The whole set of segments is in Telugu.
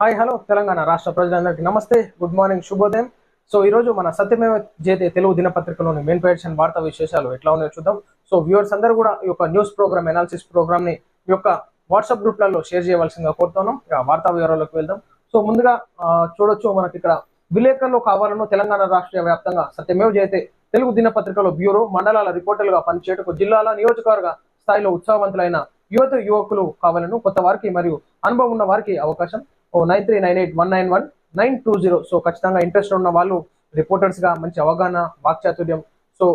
హాయ్ హలో తెలంగాణ రాష్ట్ర ప్రజలందరికీ నమస్తే. గుడ్ మార్నింగ్ శుభోదయం. సో ఈ రోజు మన సత్యమేవ జయతే తెలుగు దినపత్రికలోని మెయిన్ పేషన్ వార్తా విశేషాలు ఎట్లా ఉన్నాయో చూద్దాం. సో వ్యూవర్స్ అందరూ కూడా ఈ యొక్క న్యూస్ ప్రోగ్రామ్ ఎనాలిసిస్ ప్రోగ్రామ్ని ఈ యొక్క వాట్సాప్ గ్రూప్లలో షేర్ చేయవలసిందిగా కోరుతున్నాం. ఇక వార్తా వివరాలకు వెళ్దాం. సో ముందుగా చూడొచ్చు మనకి ఇక్కడ విలేకరులు కావాలను తెలంగాణ రాష్ట్ర వ్యాప్తంగా సత్యమేవ జయతే తెలుగు దినపత్రికలో బ్యూరో మండలాల రిపోర్టర్లుగా పనిచేయటకు జిల్లాల నియోజకవర్గ స్థాయిలో ఉత్సాహవంతులైన యువత యువకులు కావాలను కొత్త వారికి మరియు అనుభవం ఉన్న వారికి అవకాశం nine three nine eight one nine one nine two zero. So ఖచ్చితంగా ఇంట్రెస్ట్ ఉన్న వాళ్ళు రిపోర్టర్స్గా మంచి అవగాహన వాక్చాతుర్యం. సో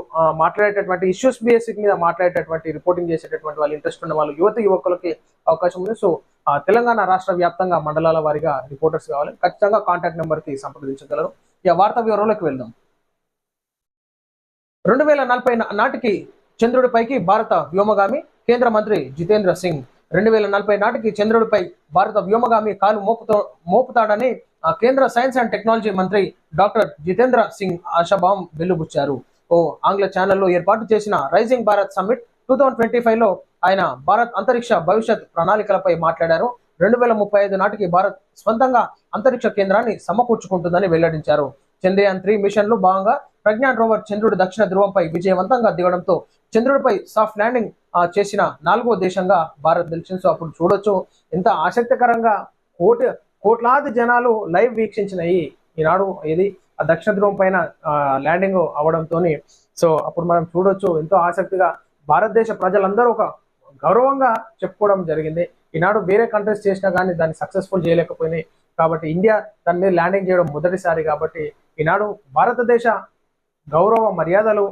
మాట్లాడేటటువంటి ఇష్యూస్ బేసిక్ మీద మాట్లాడేటటువంటి రిపోర్టింగ్ చేసేటటువంటి వాళ్ళు ఇంట్రెస్ట్ ఉన్న వాళ్ళు యువత యువకులకి అవకాశం ఉంది. సో ఆ, తెలంగాణ రాష్ట్ర వ్యాప్తంగా మండలాల వారిగా రిపోర్టర్స్ కావాలి. ఖచ్చితంగా కాంటాక్ట్ నెంబర్కి సంప్రదించగలరు. ఇక వార్తా వివరంలోకి వెళ్దాం. రెండు వేల నలభై నాటికి చంద్రుడిపైకి భారత వ్యోమగామి కేంద్ర మంత్రి జితేంద్ర సింగ్ రెండు వేల నలభై నాటికి చంద్రుడిపై భారత వ్యోమగామి కాలు మోపుతో మోపుతాడని కేంద్ర సైన్స్ అండ్ టెక్నాలజీ మంత్రి డాక్టర్ జితేంద్ర సింగ్ ఆశాభావం వెలుబుచ్చారు ఓ ఆంగ్ల ఛానల్లో ఏర్పాటు చేసిన rising Bharat summit two thousand twenty ఫైవ్లో ఆయన భారత్ అంతరిక్ష భవిష్యత్ ప్రణాళికలపై మాట్లాడారు. రెండు వేల ముప్పై ఐదు నాటికి భారత్ స్వంతంగా అంతరిక్ష కేంద్రాన్ని సమకూర్చుకుంటుందని వెల్లడించారు. చంద్రయాన్ త్రీ మిషన్లో భాగంగా ప్రజ్ఞాన్ రోవర్ చంద్రుడి దక్షిణ ధ్రువంపై విజయవంతంగా దిగడంతో చంద్రుడిపై సాఫ్ట్ ల్యాండింగ్ చేసిన నాలుగో దేశంగా భారత్ నిలిచింది. సో అప్పుడు చూడొచ్చు ఎంత ఆసక్తికరంగా కోటి కోట్లాది జనాలు లైవ్ వీక్షించినాయి ఈనాడు. ఇది ఆ దక్షిణ ధ్రువం పైన ల్యాండింగ్ అవడంతో సో అప్పుడు మనం చూడొచ్చు ఎంతో ఆసక్తిగా భారతదేశ ప్రజలందరూ ఒక గౌరవంగా చెప్పుకోవడం జరిగింది. ఈనాడు వేరే కంట్రీస్ చేసినా కానీ దాన్ని సక్సెస్ఫుల్ చేయలేకపోయినాయి. కాబట్టి ఇండియా దాని మీద ల్యాండింగ్ చేయడం మొదటిసారి కాబట్టి ఈనాడు భారతదేశ గౌరవ మర్యాదలు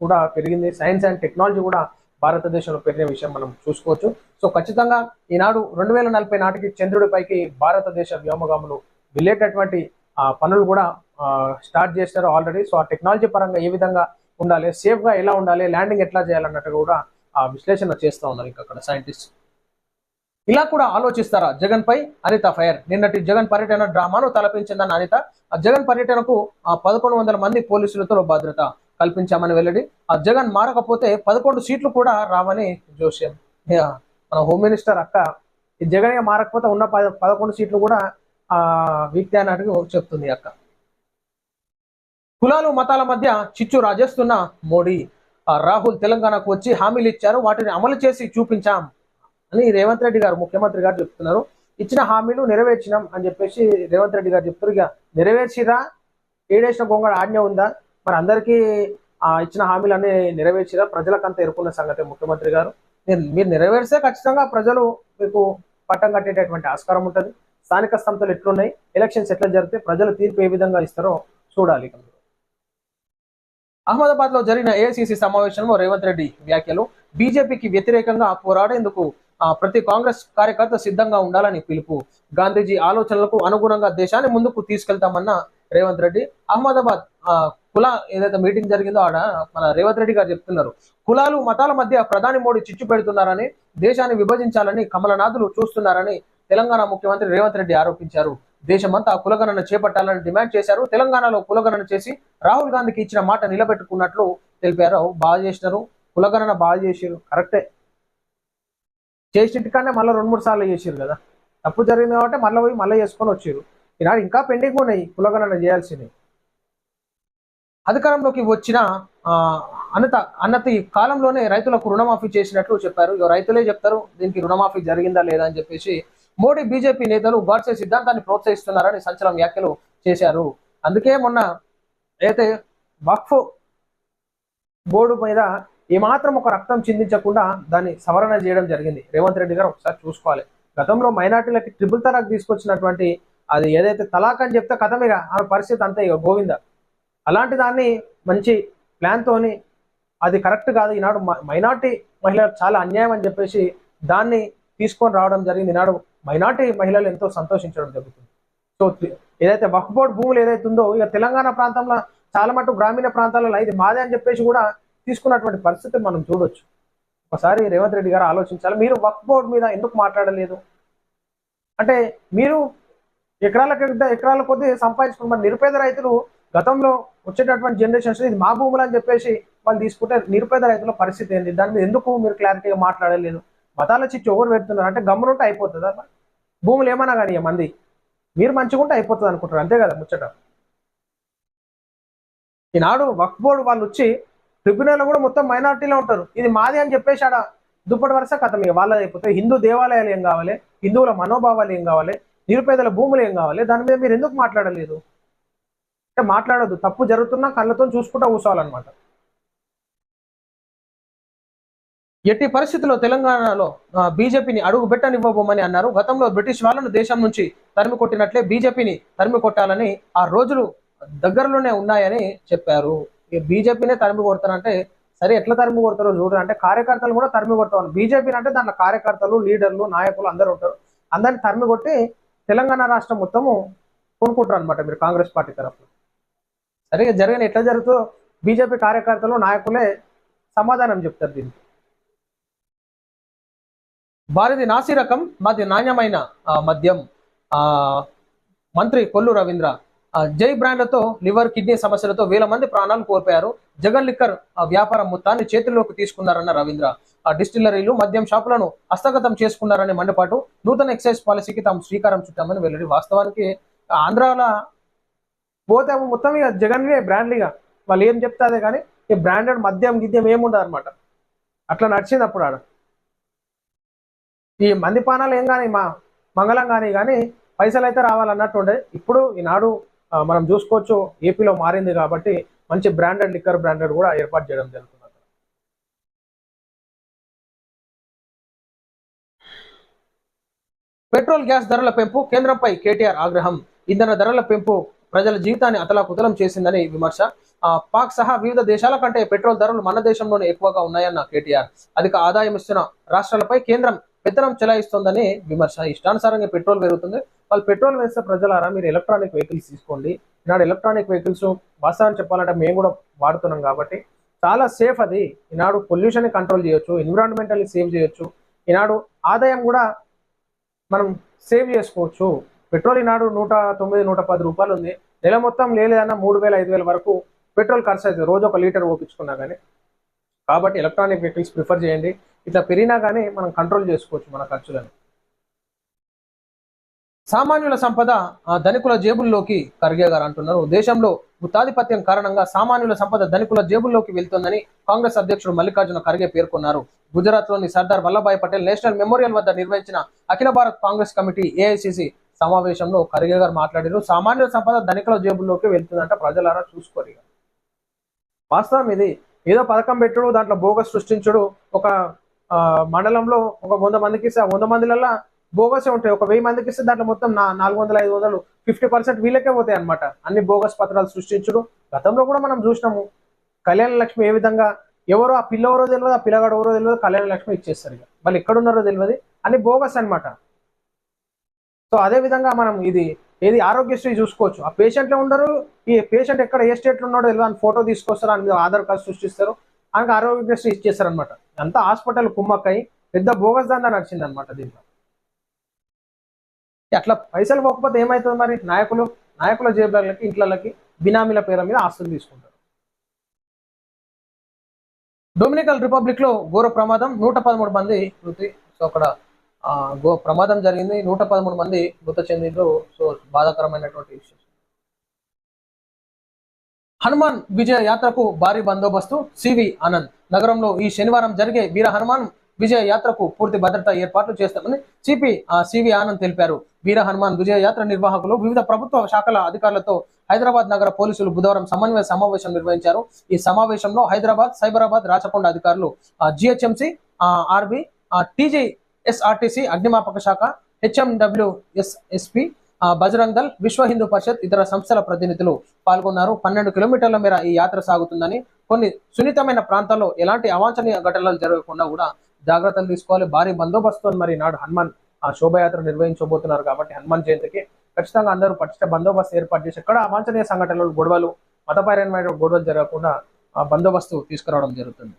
కూడా పెరిగింది. సైన్స్ అండ్ టెక్నాలజీ కూడా భారతదేశంలో పెరిగిన విషయం మనం చూసుకోవచ్చు. సో ఖచ్చితంగా ఈనాడు రెండు వేల నలభై నాటికి చంద్రుడిపైకి భారతదేశ వ్యోమగాములు వెళ్ళేటటువంటి ఆ, పనులు కూడా స్టార్ట్ చేస్తారు ఆల్రెడీ. సో ఆ టెక్నాలజీ పరంగా ఏ విధంగా ఉండాలి సేఫ్గా ఎలా ఉండాలి ల్యాండింగ్ ఎట్లా చేయాలన్నట్టు కూడా ఆ విశ్లేషణ చేస్తూ ఉన్నారు ఇంకా అక్కడ సైంటిస్ట్. ఇలా కూడా ఆలోచిస్తారా? జగన్ పై అనిత ఫైర్. నిన్నటి జగన్ పర్యటన డ్రామాను తలపించిందన్న అనిత ఆ జగన్ పర్యటనకు ఆ పదకొండు వందల మంది పోలీసులతో భద్రత కల్పించామని వెల్లడి. ఆ జగన్ మారకపోతే పదకొండు సీట్లు కూడా రావని జోస్యం. మన హోమ్ మినిస్టర్ అక్క ఈ జగన్ మారకపోతే ఉన్న పద పదకొండు సీట్లు కూడా ఆ వీక్తే అన్నట్టు చెప్తుంది అక్క. కులాలు మతాల మధ్య చిచ్చు రాజేస్తున్న మోడీ. రాహుల్ తెలంగాణకు వచ్చి హామీలు ఇచ్చారు. వాటిని అమలు చేసి చూపించాం అని రేవంత్ రెడ్డి గారు ముఖ్యమంత్రి గారు చెప్తున్నారు. ఇచ్చిన హామీలు నెరవేర్చినాం అని చెప్పేసి రేవంత్ రెడ్డి గారు చెప్తారు ఇక నెరవేర్చిరా? ఏడేసిన గొంగడ ఆజ్ఞ ఉందా? మరి అందరికీ ఇచ్చిన హామీలన్నీ నెరవేర్చిరా? ప్రజలకంతా ఎరుకున్న సంగతి ముఖ్యమంత్రి గారు. మీరు మీరు నెరవేర్స్తే ఖచ్చితంగా ప్రజలు మీకు పట్టం కట్టేటటువంటి ఆస్కారం ఉంటుంది. స్థానిక సంస్థలు ఎట్లున్నాయి? ఎలక్షన్స్ ఎట్లా జరిగితే ప్రజలు తీర్పు ఏ విధంగా ఇస్తారో చూడాలి అహ్మదాబాద్లో జరిగిన ఏఐసిసి సమావేశంలో రేవంత్ రెడ్డి వ్యాఖ్యలు. బీజేపీకి వ్యతిరేకంగా పోరాడేందుకు ప్రతి కాంగ్రెస్ కార్యకర్త సిద్ధంగా ఉండాలని పిలుపు. గాంధీజీ ఆలోచనలకు అనుగుణంగా దేశాన్ని ముందుకు తీసుకెళ్తామన్న రేవంత్ రెడ్డి. అహ్మదాబాద్ కుల ఏదైతే మీటింగ్ జరిగిందో ఆడ మన రేవంత్ రెడ్డి గారు చెప్తున్నారు. కులాలు మతాల మధ్య ప్రధాని మోడీ చిచ్చు పెడుతున్నారని దేశాన్ని విభజించాలని కమలనాథులు చూస్తున్నారని తెలంగాణ ముఖ్యమంత్రి రేవంత్ రెడ్డి ఆరోపించారు. దేశమంతా కులగణన చేపట్టాలని డిమాండ్ చేశారు. తెలంగాణలో కులగణన చేసి రాహుల్ గాంధీకి ఇచ్చిన మాట నిలబెట్టుకున్నట్లు తెలిపారు. బాగా చేసినారు. కులగణన బాగా చేసారు. కరెక్టే. చేసినట్టుగానే మళ్ళీ రెండు మూడు సార్లు చేసారు కదా. తప్పు జరిగింది కాబట్టి మళ్ళీ పోయి మళ్ళీ చేసుకొని వచ్చారు. ఈనాడు ఇంకా పెండింగ్ ఉన్నాయి కులగణన చేయాల్సినవి. అధికారంలోకి వచ్చిన ఆ, అన్నత అన్నతి కాలంలోనే రైతులకు రుణమాఫీ చేసినట్లు చెప్పారు. ఇక రైతులే చెప్తారు దీనికి రుణమాఫీ జరిగిందా లేదా అని చెప్పేసి మోడీ బీజేపీ నేతలు గాడ్సే సిద్ధాంతాన్ని ప్రోత్సహిస్తున్నారని సంచలన వ్యాఖ్యలు చేశారు. అందుకే మొన్న అయితే వక్ఫ్ బోర్డు మీద ఏమాత్రం ఒక రక్తం చిందించకుండా దాన్ని సవరణ చేయడం జరిగింది. రేవంత్ రెడ్డి గారు ఒకసారి చూసుకోవాలి. గతంలో మైనార్టీలకి ట్రిపుల్ తలాక్ తీసుకొచ్చినటువంటి అది ఏదైతే తలాక్ అని చెప్తే కథమిగా ఆమె పరిస్థితి అంతే ఇక గోవింద. అలాంటి దాన్ని మంచి ప్లాన్ తోని అది కరెక్ట్ కాదు. ఈనాడు మైనార్టీ మహిళలకు చాలా అన్యాయం అని చెప్పేసి దాన్ని తీసుకొని రావడం జరిగింది. ఈనాడు మైనార్టీ మహిళలు ఎంతో సంతోషించడం జరుగుతుంది. సో ఏదైతే వక్ఫ్ బోర్డ్ భూములు ఏదైతే ఉందో ఇక తెలంగాణ ప్రాంతంలో చాలా మటు గ్రామీణ ప్రాంతాలలో ఇది మాదే అని చెప్పేసి కూడా తీసుకున్నటువంటి పరిస్థితి మనం చూడొచ్చు. ఒకసారి రేవంత్ రెడ్డి గారు ఆలోచించాలి. మీరు వక్ఫ్ బోర్డు మీద ఎందుకు మాట్లాడలేదు? అంటే మీరు ఎకరాల ఎకరాల కొద్దీ సంపాదించుకున్న మరి నిరుపేద రైతులు గతంలో వచ్చేటటువంటి జనరేషన్స్ ఇది మా భూములు అని చెప్పేసి వాళ్ళు తీసుకుంటే నిరుపేద రైతుల పరిస్థితి ఏంటి దాని మీద ఎందుకు మీరు క్లారిటీగా మాట్లాడలేదు? మతాల చిచ్చు ఎవరు పెడుతున్నారు? అంటే గమ్మునుంటే అయిపోతుందా? భూములు ఏమన్నా కానీ మంది. మీరు మంచిగా ఉంటే అయిపోతుంది అనుకుంటారు అంతే కదా ముచ్చట? ఈనాడు వక్ఫ్ బోర్డు వాళ్ళు వచ్చి ట్రిబ్యునల్ కూడా మొత్తం మైనార్టీలో ఉంటారు. ఇది మాది అని చెప్పేసి ఆడ దుప్పటి వరుస కథం ఇక వాళ్ళది అయిపోతే హిందూ దేవాలయాలు ఏం కావాలి? హిందువుల మనోభావాలు ఏం కావాలి? నిరుపేదల భూములు ఏం కావాలి? దాని మీద మీరు ఎందుకు మాట్లాడలేదు? అంటే మాట్లాడొద్దు. తప్పు జరుగుతున్నా కళ్ళతో చూసుకుంటా కూర్చోవాలన్నమాట. ఎట్టి పరిస్థితుల్లో తెలంగాణలో బీజేపీని అడుగు పెట్టనివ్వబోమని అన్నారు. గతంలో బ్రిటిష్ వాళ్ళను దేశం నుంచి తరిమి కొట్టినట్లే బీజేపీని తరిమి కొట్టాలని ఆ రోజులు దగ్గరలోనే ఉన్నాయని చెప్పారు. బీజేపీనే తరిమి కొడతానంటే సరే ఎట్లా తరిమి కొడతారో చూడరు అంటే కార్యకర్తలు కూడా తరిమి కొడతారు. బీజేపీ అంటే దాంట్లో కార్యకర్తలు లీడర్లు నాయకులు అందరూ ఉంటారు. అందరిని తరిమి కొట్టి తెలంగాణ రాష్ట్రం మొత్తము కొనుక్కుంటారు అనమాట మీరు కాంగ్రెస్ పార్టీ తరఫున. సరిగా జరగని ఎట్లా జరుగుతుందో బీజేపీ కార్యకర్తలు నాయకులే సమాధానం చెప్తారు దీనికి. వారిది నాసి రకం మాది నాణ్యమైన మద్యం. ఆ మంత్రి కొల్లు రవీంద్ర జై బ్రాండ్లతో లివర్ కిడ్నీ సమస్యలతో వేల మంది ప్రాణాలు కోల్పోయారు. జగన్ లిక్కర్ వ్యాపార వ్యాపారం మొత్తాన్ని చేతుల్లోకి తీసుకున్నారన్న రవీంద్ర. డిస్టిల్లరీలు మద్యం షాపులను హస్తగతం చేసుకున్నారనే మండిపాటు నూతన ఎక్సైజ్ పాలసీకి తాము శ్రీకారం చుట్టామని వెల్లడి. వాస్తవానికి ఆంధ్రాల పోతే మొత్తం ఇక జగన్వే ఇక. వాళ్ళు ఏం చెప్తాదే కానీ ఈ బ్రాండెడ్ మద్యం గిద్యం ఏముండదు అనమాట అట్లా నడిచింది అప్పుడు ఆడ. ఈ మంది పానాలు ఏం కానీ మా మంగళం కానీ కానీ పైసలు అయితే రావాలన్నట్టు ఉండే ఇప్పుడు ఈనాడు మనం చూసుకోవచ్చు ఏపీలో మారింది కాబట్టి మంచి బ్రాండెడ్ లిక్కర్ బ్రాండెడ్ కూడా ఏర్పాటు చేయడం జరుగుతుంది. అక్కడ. పెట్రోల్ గ్యాస్ ధరల పెంపు కేంద్రంపై కేటీఆర్ ఆగ్రహం. ఇంధన ధరల పెంపు ప్రజల జీవితాన్ని అతలాకుతలం చేసిందని విమర్శ. పాక్ సహా వివిధ దేశాల కంటే పెట్రోల్ ధరలు మన దేశంలోనే ఎక్కువగా ఉన్నాయన్న కేటీఆర్. అధిక ఆదాయం ఇస్తున్న రాష్ట్రాలపై కేంద్రం పెత్తనం చెలాయిస్తోందని విమర్శ. ఇష్టానుసారంగా పెట్రోల్ పెరుగుతుంది. వాళ్ళు పెట్రోల్ వేస్తే ప్రజలారా మీరు ఎలక్ట్రానిక్ వెహికల్స్ తీసుకోండి. ఈనాడు ఎలక్ట్రానిక్ వెహికల్స్ వాస్తవాన్ని చెప్పాలంటే మేము కూడా వాడుతున్నాం కాబట్టి చాలా సేఫ్ అది. ఈనాడు పొల్యూషన్ కంట్రోల్ చేయొచ్చు ఎన్విరాన్మెంటల్ని సేవ్ చేయొచ్చు. ఈనాడు ఆదాయం కూడా మనం సేవ్ చేసుకోవచ్చు. పెట్రోల్ ఈనాడు నూట తొమ్మిది నూట పది రూపాయలు ఉంది. నెల మొత్తం లేదన్నా మూడు వేల ఐదు వేల వరకు పెట్రోల్ ఖర్చు అవుతుంది రోజు ఒక లీటర్ ఓపించుకున్నా కానీ కాబట్టి ఎలక్ట్రానిక్ వెహికల్స్ ప్రిఫర్ చేయండి. ఇట్లా పెరిగినా కానీ మనం కంట్రోల్ చేసుకోవచ్చు మన ఖర్చులను. సామాన్యుల సంపద ధనికుల జేబుల్లోకి ఖర్గే గారు అంటున్నారు. దేశంలో గుత్తాధిపత్యం కారణంగా సామాన్యుల సంపద ధనికుల జేబుల్లోకి వెళ్తుందని కాంగ్రెస్ అధ్యక్షుడు మల్లికార్జున ఖర్గే పేర్కొన్నారు. గుజరాత్లోని సర్దార్ వల్లభాయ్ పటేల్ నేషనల్ మెమోరియల్ వద్ద నిర్వహించిన Akhil Bharat Congress committee AICC సమావేశంలో ఖర్గే గారు మాట్లాడారు. సామాన్య సంపద ధనికుల జేబుల్లోకి వెళ్తుందంట ప్రజలారా చూసుకోరు వాస్తవం ఇది. ఏదో పథకం పెట్టుడు దాంట్లో బోగస్ సృష్టించుడు. ఒక మండలంలో ఒక వంద మందికి ఇస్తే వంద మందిలల్లా బోగసే ఉంటాయి. ఒక వెయ్యి మందికి ఇస్తే దాంట్లో మొత్తం నాలుగు వందల ఐదు వందలు ఫిఫ్టీ పర్సెంట్ వీళ్ళకే పోతాయి అనమాట అన్ని బోగస్ పత్రాలు సృష్టించుడు. గతంలో కూడా మనం చూసినాము. కళ్యాణ లక్ష్మి ఏ విధంగా ఎవరో ఆ పిల్ల ఎవరో తెలియదు ఆ పిల్లగాడు ఎవరో తెలియదు కళ్యాణ లక్ష్మి ఇచ్చేస్తారు ఇక. వాళ్ళు ఎక్కడున్నారో తెలియదు అన్ని బోగస్ అనమాట సో అదే విధంగా మనం ఇది ఏది ఆరోగ్యశ్రీ చూసుకోవచ్చు. ఆ పేషెంట్లో ఉండరు ఈ పేషెంట్ ఎక్కడ ఏ స్టేట్లో ఉన్నాడో తెలియదు. అని ఫోటో తీసుకొస్తారు అని ఆధార్ కార్డు సృష్టిస్తారు. ఆయనకు ఆరోగ్యశ్రీ ఇచ్చేస్తారు అనమాట అంతా హాస్పిటల్ కుమ్మక్కై పెద్ద బోగస్ దందా నడిచింది అనమాట దీంట్లో. అట్లా పైసలు పోకపోతే ఏమవుతుంది మరి? నాయకులు నాయకుల జేబులకి ఇంట్లకి బినామీల పేరు మీద ఆస్తులు తీసుకుంటారు. డొమినికల్ రిపబ్లిక్లో ఘోర ప్రమాదం నూట పదమూడు మంది మృతి. సో అక్కడ గో ప్రమాదం జరిగింది. నూట పదమూడు మంది మృత చెందిండ్రు. సో బాధాకరమైనటువంటి విషయం. హనుమాన్ విజయ యాత్రకు భారీ బందోబస్తు. సివి ఆనంద్ నగరంలో ఈ శనివారం జరిగే వీర హనుమాన్ విజయ యాత్రకు పూర్తి భద్రతా ఏర్పాట్లు చేస్తామని సిపి సివి ఆనంద్ తెలిపారు. వీర హనుమాన్ విజయ యాత్ర నిర్వాహకులు వివిధ ప్రభుత్వ శాఖల అధికారులతో హైదరాబాద్ నగర పోలీసులు బుధవారం సమన్వయ సమావేశం నిర్వహించారు. ఈ సమావేశంలో హైదరాబాద్ సైబరాబాద్ రాచకొండ అధికారులు జిహెచ్ఎంసి ఆర్బి టీజీ ఎస్ఆర్టీసీ అగ్నిమాపక శాఖ హెచ్ఎండబ్ల్యూ ఎస్ఎస్పి బజరంగ్ దల్ విశ్వ హిందూ పరిషత్ ఇతర సంస్థల ప్రతినిధులు పాల్గొన్నారు. పన్నెండు కిలోమీటర్ల మేర ఈ యాత్ర సాగుతుందని కొన్ని సున్నితమైన ప్రాంతాల్లో ఎలాంటి అవాంఛనీయ ఘటనలు జరగకుండా కూడా జాగ్రత్తలు తీసుకోవాలి. భారీ బందోబస్తు మరి నాడు హనుమాన్ ఆ శోభయాత్ర నిర్వహించబోతున్నారు కాబట్టి హనుమాన్ జయంతికి ఖచ్చితంగా అందరూ పటిష్ట బందోబస్తు ఏర్పాటు చేసి ఎక్కడ అవాంఛనీయ సంఘటనలు గొడవలు మతపరమైన గొడవలు జరగకుండా ఆ బందోబస్తు తీసుకురావడం జరుగుతుంది.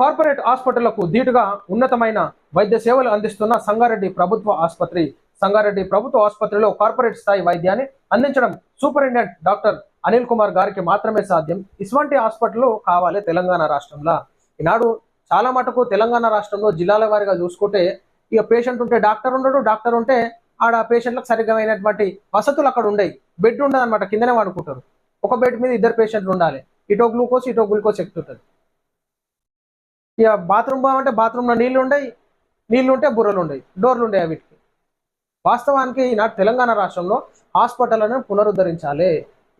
కార్పొరేట్ హాస్పిటళ్ళకు ధీటుగా ఉన్నతమైన వైద్య సేవలు అందిస్తున్న సంగారెడ్డి ప్రభుత్వ ఆసుపత్రి. సంగారెడ్డి ప్రభుత్వ ఆసుపత్రిలో కార్పొరేట్ స్థాయి వైద్యాన్ని అందించడం సూపరింటెండెంట్ డాక్టర్ అనిల్ కుమార్ గారికి మాత్రమే సాధ్యం. ఇటువంటి హాస్పిటల్ కావాలి తెలంగాణ రాష్ట్రంలో. ఈనాడు చాలా మటుకు తెలంగాణ రాష్ట్రంలో జిల్లాల వారిగా చూసుకుంటే ఇక పేషెంట్ ఉంటే డాక్టర్ ఉండడు డాక్టర్ ఉంటే ఆడ పేషెంట్లకు సరిగ్గా అయినటువంటి వసతులు అక్కడ ఉండవు బెడ్ ఉండదు అనమాట కిందనే వాడుకుంటారు ఒక బెడ్ మీద ఇద్దరు పేషెంట్లు ఉండాలి. ఇటో గ్లూకోజ్ ఇటో గ్లూకోజ్ ఎక్కుతుంటుంది. ఇక బాత్రూమ్ బాగుంటే బాత్రూంలో నీళ్ళు ఉండయి నీళ్ళు ఉంటే బుర్రలు ఉండయి డోర్లు ఉండయి వీటికి వాస్తవానికి ఈనాడు తెలంగాణ రాష్ట్రంలో హాస్పిటళ్ళను పునరుద్ధరించాలి.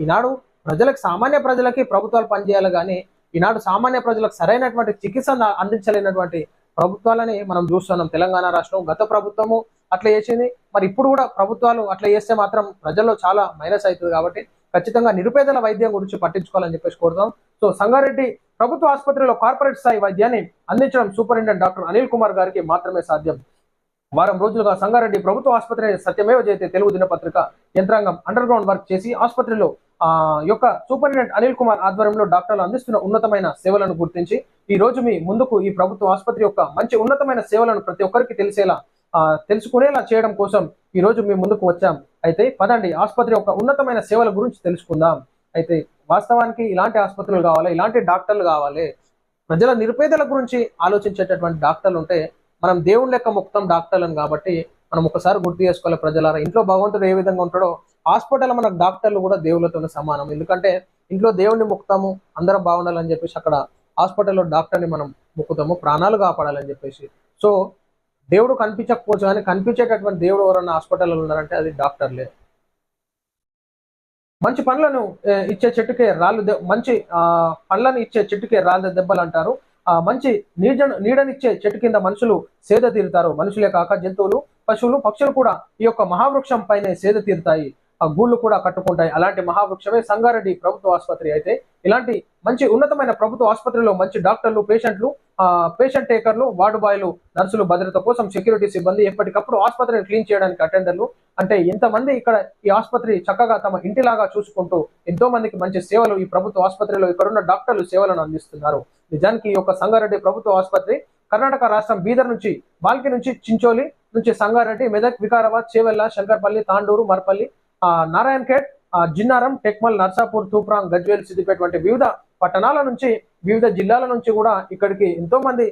ఈనాడు ప్రజలకు సామాన్య ప్రజలకి ప్రభుత్వాలు పనిచేయాలి కానీ ఈనాడు సామాన్య ప్రజలకు సరైనటువంటి చికిత్స అందించలేనటువంటి ప్రభుత్వాలని మనం చూస్తున్నాం. తెలంగాణ రాష్ట్రం గత ప్రభుత్వము అట్లా చేసింది. మరి ఇప్పుడు కూడా ప్రభుత్వాలు అట్లా చేస్తే మాత్రం ప్రజల్లో చాలా మైనస్ అవుతుంది కాబట్టి ఖచ్చితంగా నిరుపేదల వైద్యం గురించి పట్టించుకోవాలని చెప్పేసి కోరుతాం. సో సంగారెడ్డి ప్రభుత్వ ఆసుపత్రిలో కార్పొరేట్ స్థాయి వైద్యాన్ని అందించడం సూపరింటెండెంట్ డాక్టర్ అనిల్ కుమార్ గారికి మాత్రమే సాధ్యం. వారం రోజులుగా సంగారెడ్డి ప్రభుత్వ ఆసుపత్రి సత్యమేవ జయతే తెలుగు దినపత్రిక యంత్రాంగం అండర్ గ్రౌండ్ వర్క్ చేసి ఆసుపత్రిలో ఆ యొక్క సూపరింటెండెంట్ అనిల్ కుమార్ ఆధ్వర్యంలో డాక్టర్లు అందిస్తున్న ఉన్నతమైన సేవలను గుర్తించి ఈ రోజు మీ ముందుకు ఈ ప్రభుత్వ ఆసుపత్రి యొక్క మంచి ఉన్నతమైన సేవలను ప్రతి ఒక్కరికి తెలిసేలా ఆ, తెలుసుకునేలా చేయడం కోసం ఈ రోజు మీ ముందుకు వచ్చాం. అయితే పదండి ఆసుపత్రి యొక్క ఉన్నతమైన సేవల గురించి తెలుసుకుందాం. అయితే వాస్తవానికి ఇలాంటి ఆసుపత్రులు కావాలి ఇలాంటి డాక్టర్లు కావాలి. ప్రజల నిరుపేదల గురించి ఆలోచించేటటువంటి డాక్టర్లు ఉంటే మనం దేవుని లెక్క మొక్కుతాం డాక్టర్లను కాబట్టి మనం ఒకసారి గుర్తు చేసుకోవాలి ప్రజలారా ఇంట్లో భగవంతుడు ఏ విధంగా ఉంటాడో హాస్పిటల్ మనకు డాక్టర్లు కూడా దేవులతో సమానం. ఎందుకంటే ఇంట్లో దేవుణ్ణి మొక్కుతాము అందరం బాగుండాలని చెప్పేసి అక్కడ హాస్పిటల్లో డాక్టర్ని మనం మొక్కుతాము ప్రాణాలు కాపాడాలని చెప్పేసి. సో దేవుడు కనిపించకపోవచ్చు కానీ కనిపించేటటువంటి దేవుడు ఎవరన్నా హాస్పిటల్లో ఉన్నారంటే అది డాక్టర్లే. మంచి పండ్లను ఇచ్చే చెట్టుకే రాళ్ళు మంచి ఆ, పండ్లను ఇచ్చే చెట్టుకే రాళ్ళ దెబ్బలు అంటారు ఆ మంచి నీడ నీడనిచ్చే చెట్టు కింద మనుషులు సేద తీరుతారు. మనుషులే కాక జంతువులు పశువులు పక్షులు కూడా ఈ యొక్క మహావృక్షం పైనే సేద తీరుతాయి. ఆ గూళ్ళు కూడా కట్టుకుంటాయి. అలాంటి మహావృక్షమే సంగారెడ్డి ప్రభుత్వ ఆసుపత్రి అయితే ఇలాంటి మంచి ఉన్నతమైన ప్రభుత్వ ఆసుపత్రిలో మంచి డాక్టర్లు పేషెంట్లు ఆ పేషెంట్ టేకర్లు వార్డు బాయ్లు నర్సులు భద్రత కోసం సెక్యూరిటీ సిబ్బంది ఎప్పటికప్పుడు ఆసుపత్రిని క్లీన్ చేయడానికి అటెండర్లు. అంటే ఎంతమంది ఇక్కడ ఈ ఆసుపత్రి చక్కగా తమ ఇంటిలాగా చూసుకుంటూ ఎంతో మందికి మంచి సేవలు ఈ ప్రభుత్వ ఆసుపత్రిలో ఇక్కడున్న డాక్టర్లు సేవలను అందిస్తున్నారు. నిజానికి ఈ యొక్క సంగారెడ్డి ప్రభుత్వ ఆసుపత్రి కర్ణాటక రాష్ట్రం బీదర్ నుంచి బాల్కి నుంచి చించోలి నుంచి సంగారెడ్డి మెదక్ వికారాబాద్ చేవెల్ల శంకర్పల్లి తాండూరు మర్పల్లి ఆ, నారాయణ్ జిన్నారం టెక్మల్ నర్సాపూర్ తూప్రాంగ్ గజ్వేల్ సిద్దిపేట వంటి వివిధ పట్టణాల నుంచి వివిధ జిల్లాల నుంచి కూడా ఇక్కడికి ఎంతో మంది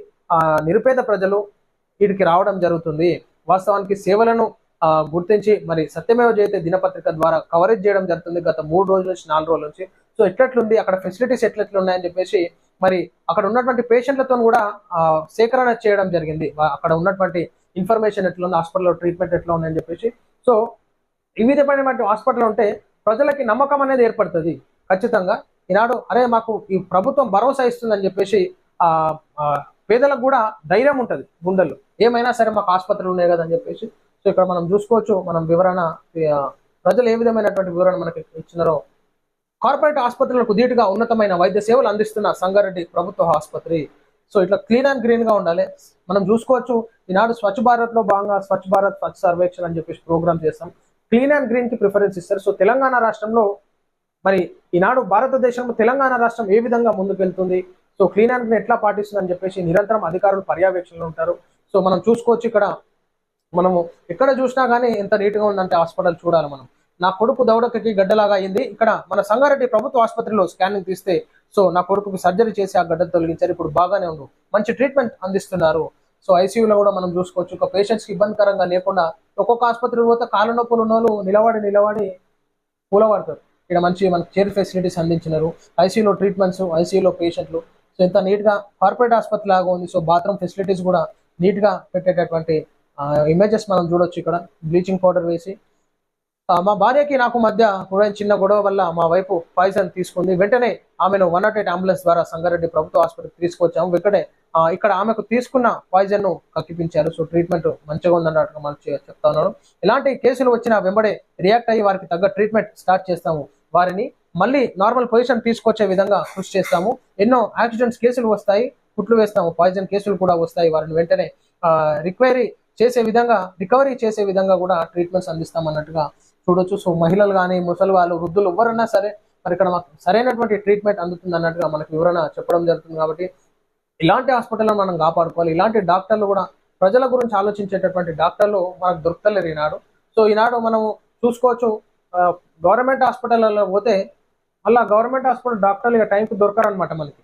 నిరుపేద ప్రజలు ఇక్కడికి రావడం జరుగుతుంది. వాస్తవానికి సేవలను గుర్తించి మరి సత్యమేవ జయతే దినపత్రిక ద్వారా కవరేజ్ చేయడం జరుగుతుంది గత మూడు రోజుల నుంచి నాలుగు రోజుల నుంచి. సో ఎట్లట్లుంది? అక్కడ ఫెసిలిటీస్ ఎట్లెట్లు ఉన్నాయని చెప్పేసి మరి అక్కడ ఉన్నటువంటి పేషెంట్లతో కూడా సేకరణ చేయడం జరిగింది. అక్కడ ఉన్నటువంటి ఇన్ఫర్మేషన్ ఎట్లా ఉంది హాస్పిటల్లో ట్రీట్మెంట్ ఎట్లా ఉందని చెప్పేసి. సో ఈ విధమైనటువంటి హాస్పిటల్ ఉంటే ప్రజలకి నమ్మకం అనేది ఏర్పడుతుంది. ఖచ్చితంగా. ఈనాడు అరే మాకు ఈ ప్రభుత్వం భరోసా ఇస్తుందని చెప్పేసి ఆ పేదలకు కూడా ధైర్యం ఉంటుంది గుండెల్లో. ఏమైనా సరే మాకు ఆసుపత్రులు ఉన్నాయి కదా అని చెప్పేసి. సో ఇక్కడ మనం చూసుకోవచ్చు మనం వివరణ ప్రజలు ఏ విధమైనటువంటి వివరణ మనకి ఇచ్చినారో కార్పొరేట్ ఆసుపత్రులకు ధీటుగా ఉన్నతమైన వైద్య సేవలు అందిస్తున్న సంగారెడ్డి ప్రభుత్వ ఆసుపత్రి. సో ఇట్లా క్లీన్ అండ్ గ్రీన్గా ఉండాలి. మనం చూసుకోవచ్చు ఈనాడు స్వచ్ఛ భారత్లో భాగంగా స్వచ్ఛ భారత్ స్వచ్ఛ సర్వేక్షణ అని చెప్పేసి ప్రోగ్రామ్ చేస్తాం. క్లీన్ అండ్ గ్రీన్కి ప్రిఫరెన్స్ ఇస్తారు. సో తెలంగాణ రాష్ట్రంలో మరి ఈనాడు భారతదేశంలో తెలంగాణ రాష్ట్రం ఏ విధంగా ముందుకెళ్తుంది? సో క్లీన్ అండ్ గ్రీన్ ఎట్లా పాటిస్తుందని చెప్పేసి నిరంతరం అధికారులు పర్యవేక్షణలో ఉంటారు. సో మనం చూసుకోవచ్చు ఇక్కడ. మనము ఎక్కడ చూసినా కానీ ఎంత నీట్గా ఉందంటే హాస్పిటల్ చూడాలి మనం. నా కొడుకు దౌడకకి గడ్డలాగా అయింది. ఇక్కడ మన సంగారెడ్డి ప్రభుత్వ ఆసుపత్రిలో స్కానింగ్ తీస్తే సో నా కొడుకుకి సర్జరీ చేసి ఆ గడ్డను తొలగించారు. ఇప్పుడు బాగానే ఉంది మంచి ట్రీట్మెంట్ అందిస్తున్నారు. సో ఐసీయూలో కూడా మనం చూసుకోవచ్చు. ఒక పేషెంట్స్కి ఇబ్బందికరంగా లేకుండా ఒక్కొక్క ఆసుపత్రి పోతే కాళ్ళ నొప్పులు ఉన్న వాళ్ళు నిలబడి నిలబడి కూలబడతారు ఇక్కడ మంచి మనకి కేర్ ఫెసిలిటీస్ అందించినారు. ఐసీయూలో ట్రీట్మెంట్స్ ఐసీయూలో పేషెంట్లు సో ఇంత నీట్గా కార్పొరేట్ ఆసుపత్రి లాగా ఉంది. సో బాత్రూమ్ ఫెసిలిటీస్ కూడా నీట్గా పెట్టేటటువంటి ఇమేజెస్ మనం చూడొచ్చు ఇక్కడ. బ్లీచింగ్ పౌడర్ వేసి. మా భార్యకి నాకు మధ్య కూడా చిన్న గొడవ వల్ల మా వైపు పాయిజన్ తీసుకుంది. వెంటనే ఆమెను వన్ నాట్ ఎయిట్ అంబులెన్స్ ద్వారా సంగారెడ్డి ప్రభుత్వ ఆసుపత్రికి తీసుకొచ్చాము ఇక్కడే ఇక్కడ ఆమెకు తీసుకున్న పాయిజన్ను కక్కిపించారు. సో ట్రీట్మెంట్ మంచిగా ఉందన్నట్టుగా మనం చెప్తా ఉన్నాను. ఇలాంటి కేసులు వచ్చిన వెంబడే రియాక్ట్ అయ్యి వారికి తగ్గ ట్రీట్మెంట్ స్టార్ట్ చేస్తాము. వారిని మళ్ళీ నార్మల్ పొజిషన్ తీసుకొచ్చే విధంగా కృషి చేస్తాము. ఎన్నో యాక్సిడెంట్స్ కేసులు వస్తాయి. కుట్లు వేస్తాము. పాయిజన్ కేసులు కూడా వస్తాయి. వారిని వెంటనే రిక్వైరీ చేసే విధంగా రికవరీ చేసే విధంగా కూడా ట్రీట్మెంట్స్ అందిస్తాం అన్నట్టుగా చూడొచ్చు. సో మహిళలు కానీ ముసలి వాళ్ళు వృద్ధులు ఎవరన్నా సరే మరి ఇక్కడ మాకు సరైనటువంటి ట్రీట్మెంట్ అందుతుంది అన్నట్టుగా మనకు వివరణ చెప్పడం జరుగుతుంది కాబట్టి ఇలాంటి హాస్పిటల్లో మనం కాపాడుకోవాలి. ఇలాంటి డాక్టర్లు కూడా ప్రజల గురించి ఆలోచించేటటువంటి డాక్టర్లు మనకు దొరుకుతలేరు ఈనాడు. సో ఈనాడు మనం చూసుకోవచ్చు గవర్నమెంట్ హాస్పిటల్లో పోతే మళ్ళీ గవర్నమెంట్ హాస్పిటల్ డాక్టర్లు ఇక టైంకి దొరకరనమాట మనకి.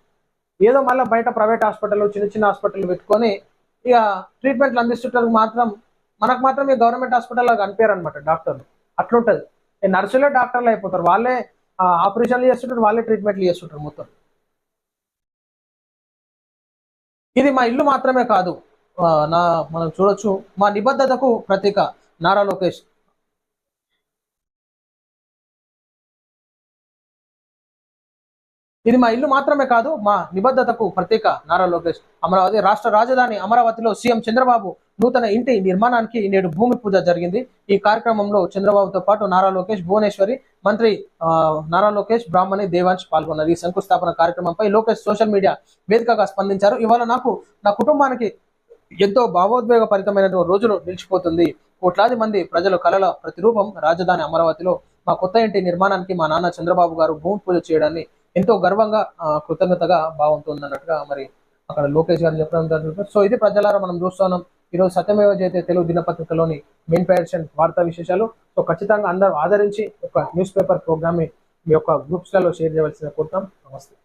ఏదో మళ్ళీ బయట ప్రైవేట్ హాస్పిటల్ చిన్న చిన్న హాస్పిటల్ పెట్టుకొని ఇక ట్రీట్మెంట్లు అందిస్తుంటారు మాత్రం మనకు మాత్రం ఈ గవర్నమెంట్ హాస్పిటల్లో కనిపించారు అనమాట డాక్టర్లు. అట్లుంటది. నర్సులే డాక్టర్లు అయిపోతారు. వాళ్ళే ఆపరేషన్లు చేస్తుంటారు వాళ్ళే ట్రీట్మెంట్లు చేస్తుంటారు మొత్తం. ఇది మా ఇల్లు మాత్రమే కాదు. నా మనం చూడొచ్చు. మా నిబద్ధతకు ప్రతీక నారా లోకేష్. ఇది మా ఇల్లు మాత్రమే కాదు మా నిబద్ధతకు ప్రతీక నారా లోకేష్. అమరావతి రాష్ట్ర రాజధాని అమరావతిలో సీఎం చంద్రబాబు నూతన ఇంటి నిర్మాణానికి నేడు భూమి పూజ జరిగింది. ఈ కార్యక్రమంలో చంద్రబాబుతో పాటు నారా లోకేష్ భువనేశ్వరి మంత్రి ఆ, నారా లోకేష్ బ్రాహ్మణి దేవాంశ్ పాల్గొన్నారు. ఈ శంకుస్థాపన కార్యక్రమంపై లోకేష్ సోషల్ మీడియా వేదికగా స్పందించారు. ఇవాళ నాకు నా కుటుంబానికి ఎంతో భావోద్వేగపరితమైన రోజులు నిలిచిపోతుంది. కోట్లాది మంది ప్రజల కళల ప్రతిరూపం రాజధాని అమరావతిలో మా కొత్త ఇంటి నిర్మాణానికి మా నాన్న చంద్రబాబు గారు భూమి పూజ చేయడాన్ని ఎంతో గర్వంగా కృతజ్ఞతగా భావంతో అన్నట్టుగా మరి అక్కడ లోకేష్ గారు చెప్పడం జరుగుతుంది. సో ఇది ప్రజలారా మనం చూస్తున్నాం. ఈరోజు సత్యమేవ జయతే తెలుగు దినపత్రికలోని మెయిన్ పేషన్ వార్తా విశేషాలు. సో ఖచ్చితంగా అందరూ ఆదరించి ఒక న్యూస్ పేపర్ ప్రోగ్రామ్ మీ యొక్క గ్రూప్స్లలో షేర్ చేయవలసిన కోరుతాం. నమస్తే.